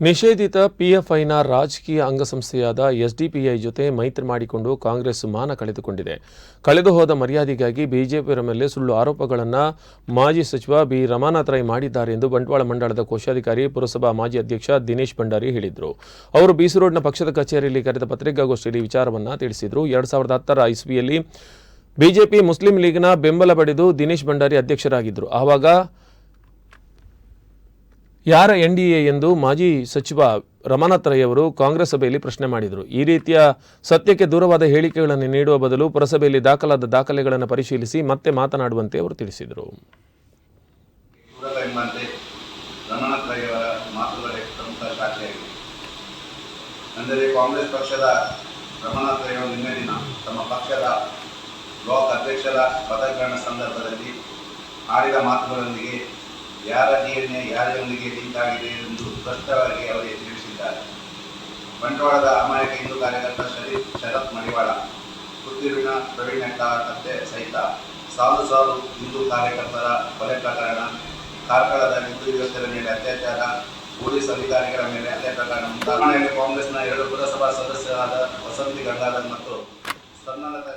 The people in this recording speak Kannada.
ನಿಷೇಧಿತ ಪಿಎಫ್ಐನ ರಾಜಕೀಯ ಅಂಗಸಂಸ್ಥೆಯಾದ ಎಸ್ಡಿಪಿಐ ಜೊತೆ ಮೈತ್ರಿ ಮಾಡಿಕೊಂಡು ಕಾಂಗ್ರೆಸ್ ಮಾನ ಕಳೆದುಕೊಂಡಿದೆ. ಕಳೆದು ಹೋದ ಮರ್ಯಾದೆಗಾಗಿ ಬಿಜೆಪಿಯವರ ಮೇಲೆ ಸುಳ್ಳು ಆರೋಪಗಳನ್ನು ಮಾಜಿ ಸಚಿವ ಬಿ ರಮಾನಾಥ್ ರೈ ಮಾಡಿದ್ದಾರೆ ಎಂದು ಬಂಟ್ವಾಳ ಮಂಡಳದ ಕೋಶಾಧಿಕಾರಿ, ಪುರಸಭಾ ಮಾಜಿ ಅಧ್ಯಕ್ಷ ದಿನೇಶ್ ಭಂಡಾರಿ ಹೇಳಿದರು. ಅವರು ಬೀಸರೋಡ್ನ ಪಕ್ಷದ ಕಚೇರಿಯಲ್ಲಿ ಕರೆದ ಪತ್ರಿಕಾಗೋಷ್ಠಿಯಲ್ಲಿ ವಿಚಾರವನ್ನು ತಿಳಿಸಿದರು. ಎರಡು ಸಾವಿರದ ಹತ್ತರ ಇಸ್ವಿಯಲ್ಲಿ ಬಿಜೆಪಿ ಮುಸ್ಲಿಂ ಲೀಗ್ನ ಬೆಂಬಲ ಪಡೆದು ದಿನೇಶ್ ಭಂಡಾರಿ ಅಧ್ಯಕ್ಷರಾಗಿದ್ದರು ಆವಾಗ ಯಾರ ಎನ್ ಡಿ ಎ ಎಂದು ಮಾಜಿ ಸಚಿವ ರಮಾನಾಥ್ ರೈ ಅವರು ಕಾಂಗ್ರೆಸ್ ಸಭೆಯಲ್ಲಿ ಪ್ರಶ್ನೆ ಮಾಡಿದರು. ಈ ರೀತಿಯ ಸತ್ಯಕ್ಕೆ ದೂರವಾದ ಹೇಳಿಕೆಗಳನ್ನು ನೀಡುವ ಬದಲು ಪುರಸಭೆಯಲ್ಲಿ ದಾಖಲಾದ ದಾಖಲೆಗಳನ್ನು ಪರಿಶೀಲಿಸಿ ಮತ್ತೆ ಮಾತನಾಡುವಂತೆ ಅವರು ತಿಳಿಸಿದರು. ಅಂದರೆ ಕಾಂಗ್ರೆಸ್ ಪಕ್ಷದ ರಮನಾಥ್ ರೈ ಅವರು ನಿನ್ನೆ ದಿನ ತಮ್ಮ ಪಕ್ಷದ ಬ್ಲಾಕ್ ಅಧ್ಯಕ್ಷರ ಪದಗ್ರಹಣ ಸಂದರ್ಭದಲ್ಲಿ ಆಡಿದ ಮಾತುಗಳೊಂದಿಗೆ ಯಾರ ಡಿಎನ್ಎ ಯಾರೊಂದಿಗೆ ಲಿಂಕ್ ಆಗಿದೆ ಎಂದು ಸ್ಪಷ್ಟವಾಗಿ ಅವರಿಗೆ ತಿಳಿಸಿದ್ದಾರೆ. ಬಂಟ್ವಾಳದ ಅಮಾಯಕ ಹಿಂದೂ ಕಾರ್ಯಕರ್ತ ಶರೀಫ್ ಶರತ್ ಮಡಿವಾಳ ಪುತ್ತೂರಿನ ಪ್ರವೀಣ್ ಹತ್ಯೆ ಸಹಿತ ಸಾಲು ಸಾಲು ಹಿಂದೂ ಕಾರ್ಯಕರ್ತರ ಕೊಲೆ ಪ್ರಕರಣ, ಕಾರ್ಕಳದ ಹಿಂದೂ ಯುವಕರ ಮೇಲೆ ಅತ್ಯಾಚಾರ, ಪೊಲೀಸ್ ಅಧಿಕಾರಿಗಳ ಮೇಲೆ ಹಲ್ಲೆ ಪ್ರಕರಣ ಮುಂತಾದ ಕಾಂಗ್ರೆಸ್ನ ಎರಡು ಪುರಸಭಾ ಸದಸ್ಯರಾದ ವಸಂತಿ ಗಂಗಾಧರ್ ಮತ್ತು ಸನ್ನಡತ